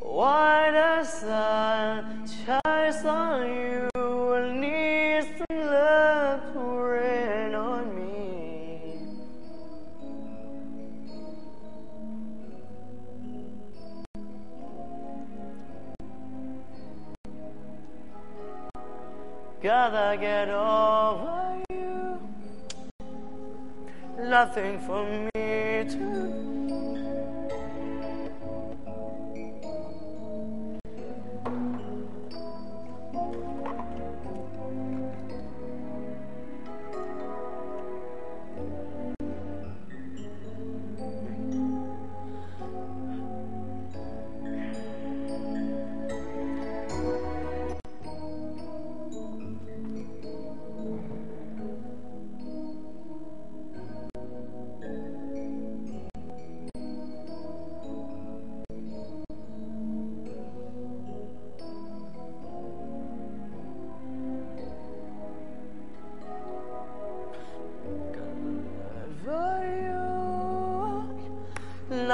Why the sun shines on you Gotta get over you. Nothing for me to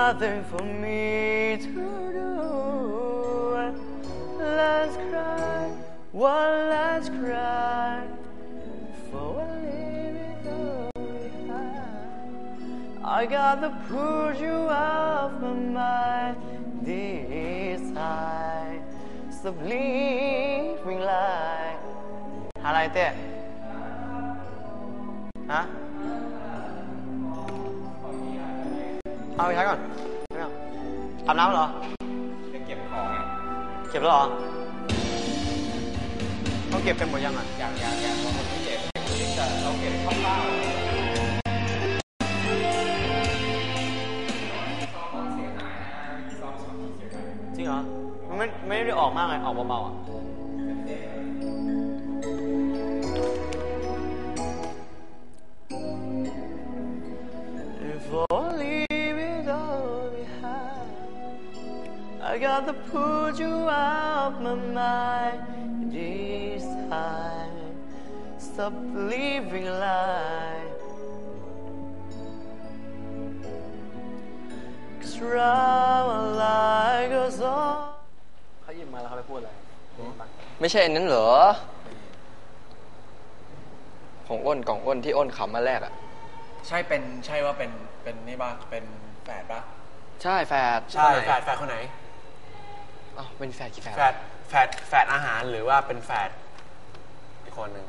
Nothing for me to do. Let's cry, well, let's cry for a living behind. I gotta push you off my mind this time. Stop living like อะไรเต้ เอาไปใช้ก่อนไม่เอาอาบน้ำเหรอไปเก็บของไงเก็บแล้วเหรอต้องเก็บกันหมดยังอะอย่างอย่างอย่างบางคนไม่เก็บไม่เก็บแต่เราเก็บคร่าวเสียหาจริงเหรอมันไม่ไม่ได้ออกมากไงออกเบาๆอะ I gotta put you out my mind this time Stop living a lie Cause round life goes on เขาหยิบมาแล้วเขาไปพูดอะไรไม่ใช่อันนั้นเหรอ ของอ้นกล่องอ้นที่อ้นขำมาแรกอะ ใช่เป็นใช่ว่าเป็นเป็นนี่ป่ะเป็นแฝดป่ะ ใช่แฝด ใช่แฝดแฝดคนไหน อ้าวเป็นแฝดกี่แฝดแฝดแฝดแฝดอาหารหรือว่าเป็นแฝดอีกคนหนึ่ง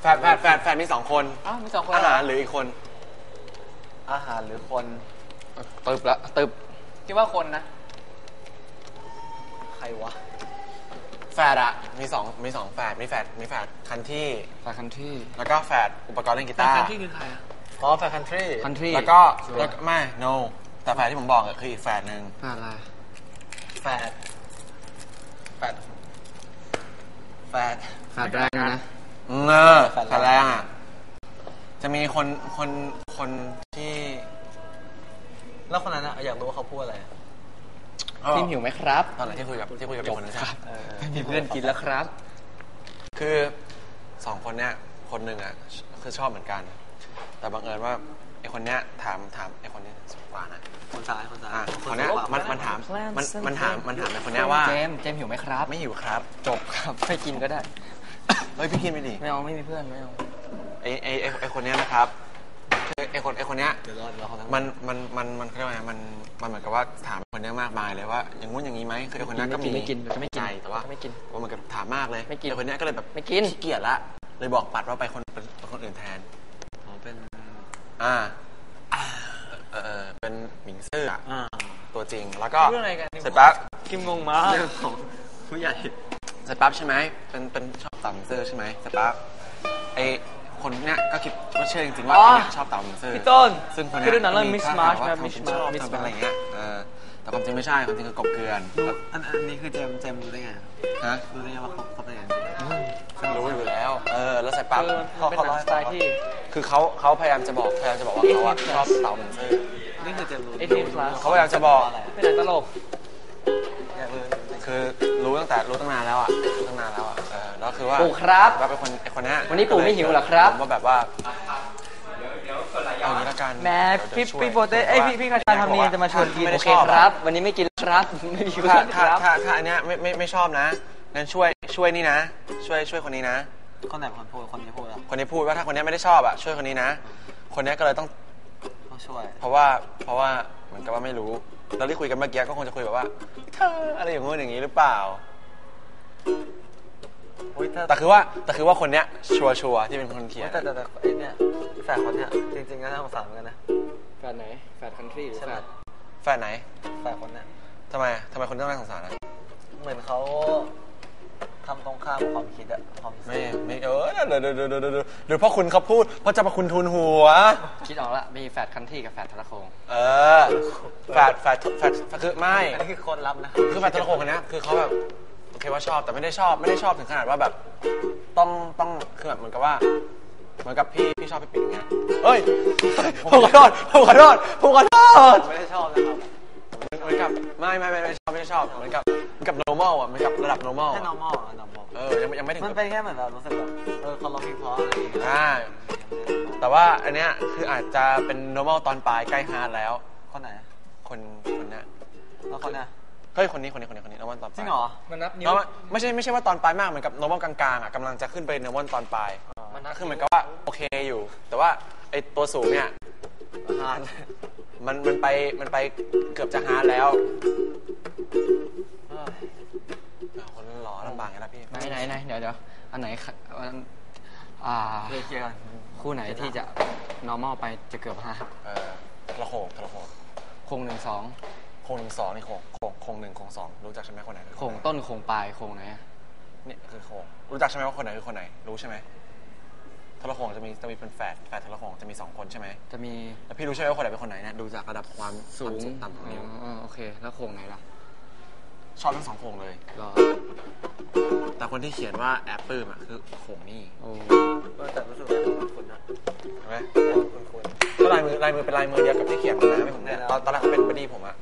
แฝดแฝดแฝดแฝดมีสองคนอ้าวมีสองคนอาหารหรืออีกคน อาหารหรือคนตึบละตึบคิดว่าคนนะ ใครวะแฝดอะมีสองมีสองแฝดมีแฝดมีแฝดคันที่แฝดคันที่ แล้วก็แฝดอุปกรณ์เล่นกีตาร์ที่คือใครอะอ๋อแฝดคันทรี country แล้วก็ชัวร์แล้วก็ไม่ no แต่แฝดที่ผมบอกอะคืออีกแฝดหนึ่งแฝดอะไร แฝดแฝดแฝดแฝดแรกนะเออแฝดแรกอะจะมีคนคนคนที่ แล้วคนนั้นอะอยากรู้ว่าเขาพูดอะไรทีมหิวไหมครับ ตอนไหนที่คุยกับที่คุยกับอีกคนนึงใช่ไหมมีเพื่อนกินแล้วครับ คือสองคนเนี้ยคนหนึ่งอะคือชอบเหมือนกัน แต่บังเอิญว่าไอคนเนี้ยถามถามไอคนนี้สูงกว่านะ มันมันถามมันมันถามมันถามไอคนเนี้ยว่า เจมส์เจมส์หิวไหมครับ ไม่หิวครับ จบครับไม่กินก็ได้ เฮ้ยพี่คิดไม่ดีไม่เอาไม่มีเพื่อนไม่เอาไอไอไอไอคนเนี้ยนะครับคือไอคนไอคนเนี้ยเดี๋ยวรอเดี๋ยวรอเขาทั้งมันมันมันมันเขาเรียกว่าไงมันมันเหมือนกับว่าถามคนเนี้ยมากมายเลยว่าอย่างงู้นอย่างนี้ไหมคือไอคนเนี้ยก็มีไม่กินไม่กินไม่กินใจแต่ว่าไม่กินว่าเหมือนกับถามมากเลยไม่กินไอคนเนี้ยก็เลยแบบไม่กินขี้เกียจละเลยบอกปัดว่าไปคนเป็นเป็นคนอื่นแทนอ๋อเป็น อ่า เออเออเป็นหมิงซื่ออะอ่า ตัวจริง แล้วก็เรื่องอะไรกันเสร็จปั๊บคิมงงมาก เรื่องของผู้ใหญ่เสร็จปั๊บใช่ไหมเป็นเป็นชอบเต่าหมิงซื่อใช่ไหมเสร็จปั๊บไอคนเนี้ยก็คิดว่าเชื่อจริงๆว่าอ๋อไอ้เนี่ยชอบเต่าหมิงซื่อพี่ต้นซึ่งคนคือเนี้ยเรื่องหนังเรื่องมี Mix ท่า Match ทางว่าไหมเขา Mix ชอบ Match ทำเป็นอะไรอย่างเงี้ยเออแต่ความจริงไม่ใช่ความจริงคือกบเกลือนรู้อันอันนี้คือเจมส์เจมส์รู้ได้ไงฮะรู้ได้ไงว่าเขาเขาเป็นยังไงซึ่งรู้อยู่แล้ว เออแล้วเสร็จปั๊บเออมันเป็นหนังสไตล์ที่ คือเขาเขาพยายามจะบอกพยายามจะบอกว่าเขาอะชอบเต่าหมิงซื่อ นี่คือเจมส์รู้ 18 plus เขาพยายามจะบอก เป็นหนังตลก อยากรู้คือรู้ตั้งแต่รู้ตั้งนานแล้วอะรู้ตั้งนานแล้วอะคือว่าปู่ครับ ว่าเป็นคนไอ้คนเนี้ยวันนี้ปู่ไม่หิวเหรอครับ ผมว่าแบบว่าเอาอย่างนี้ละกันแหม่เดี๋พี่ยวช่วยพี่โปเต้เอ้ยพี่พี่คาชาทำนีจะมาชวนกินไม่โอได้เคชอบคอะ รับ วันนี้ไม่กินครับ ไม่หิวถ้าคถ้ารับ ถ้าถ้าอันเนี้ยไม่ไม่ไม่ชอบนะงั้นช่วยช่วยนี่นะ ช่วยช่วยคนนี้นะ คนไหนเป็นคนพูด คนนี้พูดอะคนนี้พูดว่าถ้าคนนี้ไม่ได้ชอบอะช่วยคนนี้นะ คนนี้ก็เลยต้อง ต้องช่วย เพราะว่าเพราะว่าเหมือนกับว่าไม่รู้เราที่คุยกันเมื่อกี้ก็คงจะคุยแบบว่าเธออะไรอย่างงู้นอย่างนี้หรือเปล่า อุ้ยถ้าแต่คือว่าแต่คือว่าคนเนี้ยชัวร์ชัวร์ที่เป็นคนเขียนแต่แต่แต่ไอ้เนี่ยแฝดคนเนี้ยจริงๆก็น่าสงสารเหมือนกันนะแฟนไหน แฟนคันทรีหรือใช่ไหแฟมนแฟนไหนแฝดคนเนี้ยทำไมทำไมคนต้องน่าสงสารนะเหมือนเขา ทำตรงข้ามกับความคิดอะความรู้สึกไม่ไม่เออเดี๋ยวเดี๋ยวเดี๋ยวเดี๋ยวเดี๋ยวหรือเพราะคุณเขาพูดเพราะจะมาคุณทุนหัว คิดออกละมีแฟนคันทรีกับแฟนทรโคงเออแฟดแฟดแฟดคือไม่ อันนี้คือคนรับนะคือแฟนตะโขงคนเนี้ยคือเขาแบบโอเคว่าชอบแต่ไม่ได้ชอบไม่ได้ชอบถึงขนาดว่าแบบ ต้องต้องคือแบบเหมือนกับว่า เหมือนกับพี่พี่ชอบพี่ปิ๊กอย่างเงี้ยเอ้ยผมขอโทษผมขอโทษผมขอโทษไม่ได้ชอบนะครับเหมือนกับไม่ไม่ไม่ไม่ชอบไม่ได้ชอบเหมือนกับเหมือน กับ normal อะเหมือนกับระดับ normal แค่ อะ normal อะ normal เออยังไม่ยังไม่ถึงมันกับเป็นแค่เหมือนแบบรู้สึกแบบเออเขาร้องเพลงเพราะอะไรอย่างเงี้ยอ่าแต่ว่าอันเนี้ยคืออาจจะเป็น normal ตอนปลายใกล้ฮาร์ดแล้ว คนไหนคนคนเนี้ยแล้วคนเนี้ยเฮ้ยคนนี้คนนี้คนนี้คนนี้ normal ตอนปจลายริงเหรอ มันนับนิ้ว normal ไม่ใช่ไม่ใช่ว่าตอนปลายมากเหมือนกับ normal กลางๆอะกำลังจะขึ้นไป normal ตอนปลายมันนับ คือเหมือนกับว่าโอเคอยู่ แต่ว่าไอตัวสูงเนี่ยฮาร์ดมันมันไปมันไปเกือบจะฮาร์ดแล้วอ้าว คนหล่อลำบากไงล่ะพี่ ไหนไหนไหนเดี๋ยวเดี๋ยวอันไหนค่ะอันอ่าเคลียร์เคลียร์กันคู่ไหนที่จะ normal ไปจะเกือบห้าเออทรโขงทรโขงโคงหนึ่งสองโคงหนึ่งสองนี่โคงโคงโคงหนึ่งโคงสองรู้จักใช่ไหมคนไหนคือโคนงไหนต้นโคงปลายโคงไหนอะเนี่ยคือโคงรู้จักใช่ไหมว่าคนไหนคือคนไหน รู้ใช่ไหมทรโขงจะมีจะมีเป็นแฝดแฝดทรโขงจะมีสองคนใช่ไหมจะมีแล้วพี่รู้ใช่ไหมว่าคนไหนเป็นคนไหนเนี่ยดูจากระดับความสูงต่ำของนิ้ว อ๋อโอเค แล้วโคงไหนล่ะ ชอบทั้งสองโคงเลยรอแต่คนที่เขียนว่าแอปเปิลอะคือโขงนี่โอ้เออแต่รู้สึกว่าเป็นคนนะเห็นไหมคุณคุณก็ลายมือลายมือเป็นลายมือเดียวกับที่เขียนนะให้ผมเนี่ยตอนตอนแรกเขาเป็นบัดดี้ผมอะ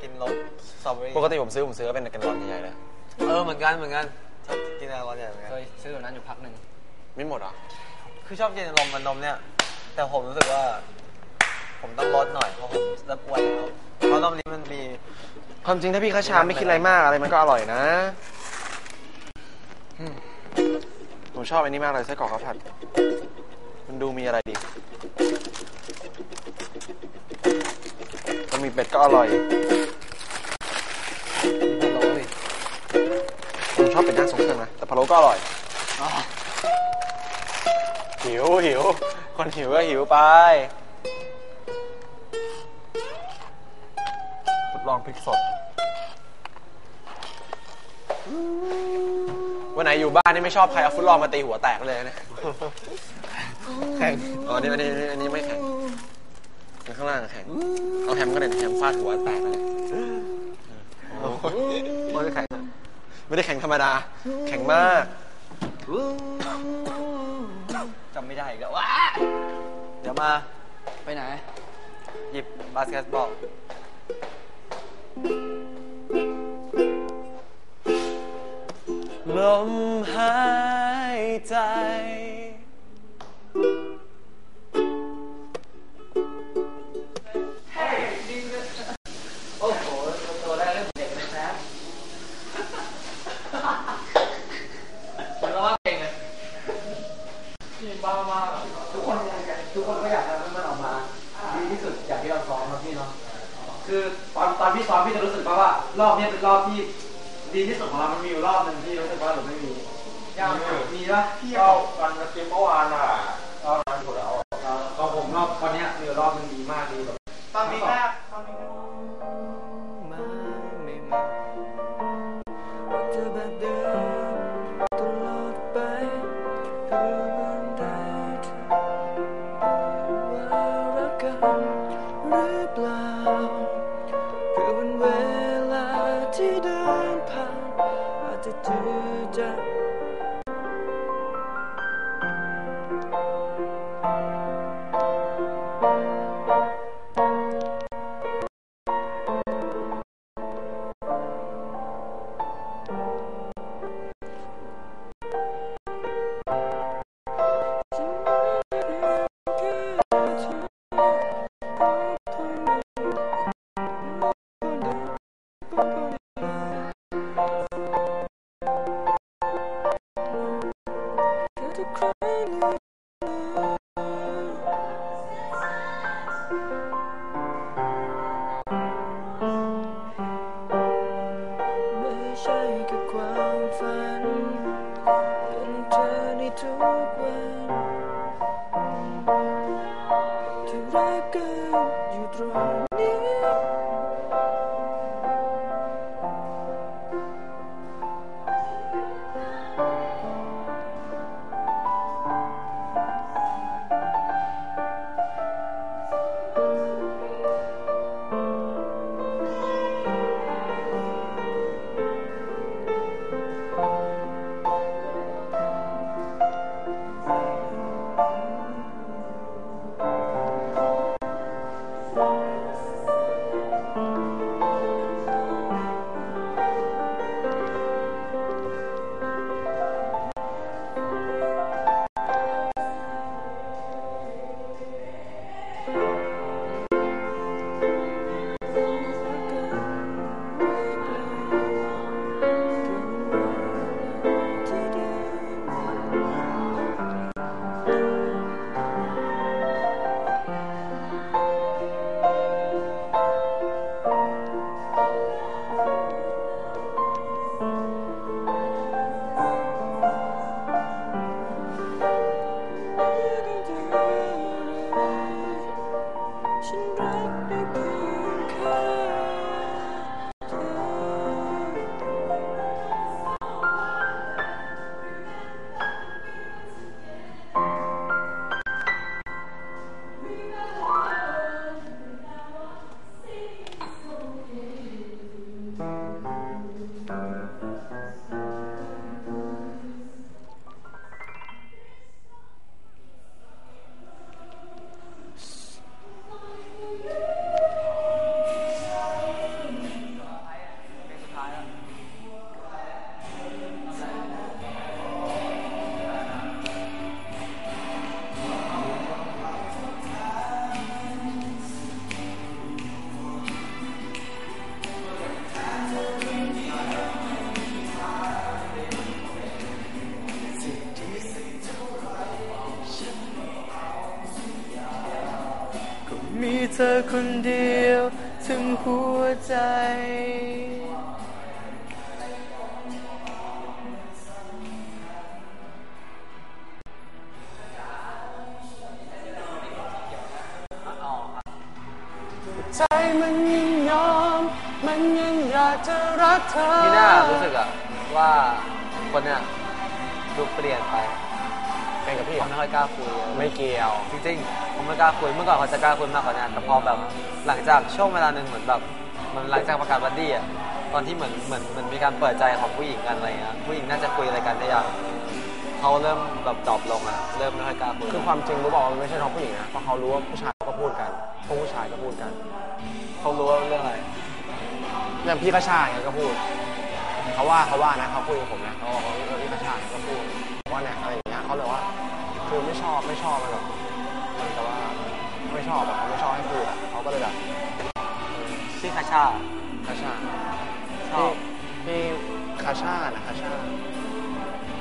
กกินรสสตรอเบอรี่ปกติผมซื้อผมซื้อเป็นกันร้อนใหญ่ๆเลยเออเหมือนกันเหมือนกันชอบกินอะไรร้อนใหญ่เหมือนกันเคยซื้อแบบนั้นอยู่พักหนึ่งไม่หมดเหรอคือชอบกินนมมันนมเนี่ย แต่ผมรู้สึกว่า ผมต้องลดหน่อยเพราะผมเริ่มอ้วนแล้วเพราะนมนี้มันมีความจริงถ้าพี่ข้าชามไม่คิดอะไรมากอะไรมันก็อร่อยนะอืมผมชอบอันนี้มากเลยไส้กรอกข้าวผัด มันดูมีอะไรดี มันมีเป็ดก็อร่อย พะโล้ก็อร่อยหิวหิว คนหิวก็หิวไป ทดลองพริกสด วันไหนอยู่บ้านนี่ไม่ชอบใครเอาฟุตลองมาตีหัวแตกเลยนะ แข็งอ๋ออันนี้อันนี้อันนี้ไม่แข็งอันข้างล่างอะแข็ง เอาแฮมก็เด่นแฮมฟาดหัวแตกเลย มันจะแข็ง ไม่ได้แข็งธรรมดา แข็งมากจำไม่ได้อีกแล้วว้าเดี๋ยวมา ไปไหน หยิบบาสเกตบอลลมหายใจ ดีที่สุดของเรามันมีอยู่รอบหนึ่งที่รู้สึกว่าเราไม่มียากมีปะพี่ก็วันเกมเมื่อวานอะก็นั้นถูกแล้ว ของผมรอบวันเนี้ยมีอยู่รอบหนึงดีมากดีแบบ ตอนนี้แรกตอนนี้มา อ ธอคนเดียวถึงหัวใจ ใจมันยังยอม มันยังอยากจะรักเธอพี่น่ารู้สึกอะว่าคนเนี่ยดูเปลี่ยนไป เป็นกับพี่เหรเขาอไม่ค่อยกล้าคุยไม่เกี่ยว จริงๆเขาไม่กล้าคุยเมื่อก่อนเขาจะกล้าคุยมากกว่านี้แต่พอแบบหลังจากช่วงเวลาหนึ่งเหมือนแบบเหมันหลังจากประกาศบัดดี้อะตอนที่เหมือนเหมือนเหมือนมีการเปิดใจของผู้หญิงกันอะไรเงี้ยผู้หญิงน่าจะคุยอะไรกันได้ยังเขาเริ่มแบบดรอปลงอะเริ่มไม่ค่อยกล้าคุยคือความจริงรู้บอกว่ามันไม่ใช่เพราะผู้หญิงนะเพราะเขารู้ว่าผู้ชายก็พูดกันพวกผู้ชายก็พูดกันเขารู้ว่าเรื่องอะไรอย่างพี่กระชายก็พูดเขาว่าเขาว่านะเขาคุยกับผมนะเขาบอกว่าเออพี่กระชายก็พูดว่าเนี่ยอะไรอย่างเงี้ยเขาเลยว่า คือไม่ชอบไม่ชอบมันแบบเหมือนกับว่าไม่ชอบอะเขาไม่ชอบให้พูดอะเขาก็เลยแบบชื่อคาชากระชายชอบ พี่พี่คาชานะคาชา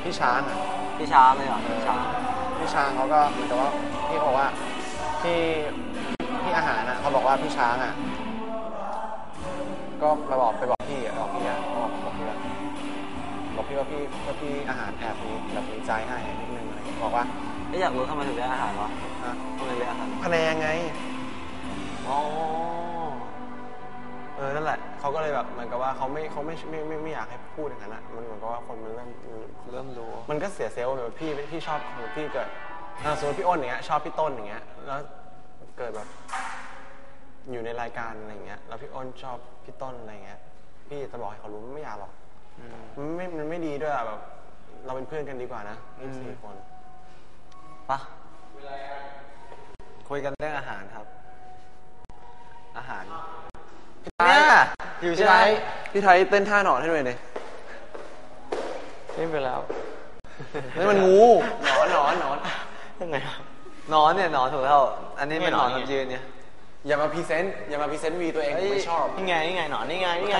พี่ช้างอะพี่ช้างเลยเหรอพี่ช้างพี่ช้างเขาก็เหมือนกับว่าพี่เขาบอกว่าที่ที่อาหารนะเขาบอกว่าพี่ช้างอะก็มาบอกไปบอกพี่อะบอกพี่อะบอกบอกพี่ว่าบอกพี่ว่าพี่ว่าพี่อาหารแอบมีแบบมีใจให้นิดนึงอะไรอย่างเงี้ยบอกว่า ไม่อยากรู้ทำไมถึงเรียกอาหารวะฮะทำไมเรียกอาหารคะแนนไง อ๋อ เออ นั่นแหละ เขาก็เลยแบบเหมือนกับว่าเขาไม่เขาไม่ไม่ไม่ไม่อยากให้พูดอย่างนั้นอะมันเหมือนกับว่าคนมันเริ่มเริ่มรู้ มันก็เสียเซลล์เลยพี่พี่ชอบของพี่เกิดอ่าสมมติพี่อ้นอย่างเงี้ยชอบพี่ต้นอย่างเงี้ย แล้วเกิดแบบ อยู่ในรายการอะไรเงี้ย แล้วพี่อ้นชอบพี่ต้นอะไรเงี้ย พี่จะบอกให้เขารู้ไม่อยากหรอก มันไม่ มันไม่ดีด้วยอะแบบ เราเป็นเพื่อนกันดีกว่านะทั้งสี่คน ปะคุยกันเรื่องอาหารครับ อาหารเนี่ยอยู่ใช่ไหมพี่ไทยเต้นท่าหนอนให้ด้วยเลยเล่นไปแล้วนี่มันงูหนอนหนอนหนอนยังไงครับนอนเนี่ยนอนถูกแล้วอันนี้เป็นหนอนไม่หนอนลำยืนเนี่ยอย่ามาพรีเซนต์อย่ามาพรีเซนต์วีตัวเองผมไม่ชอบนี่ไงนี่ไงหนอนนี่ไงนี่ไง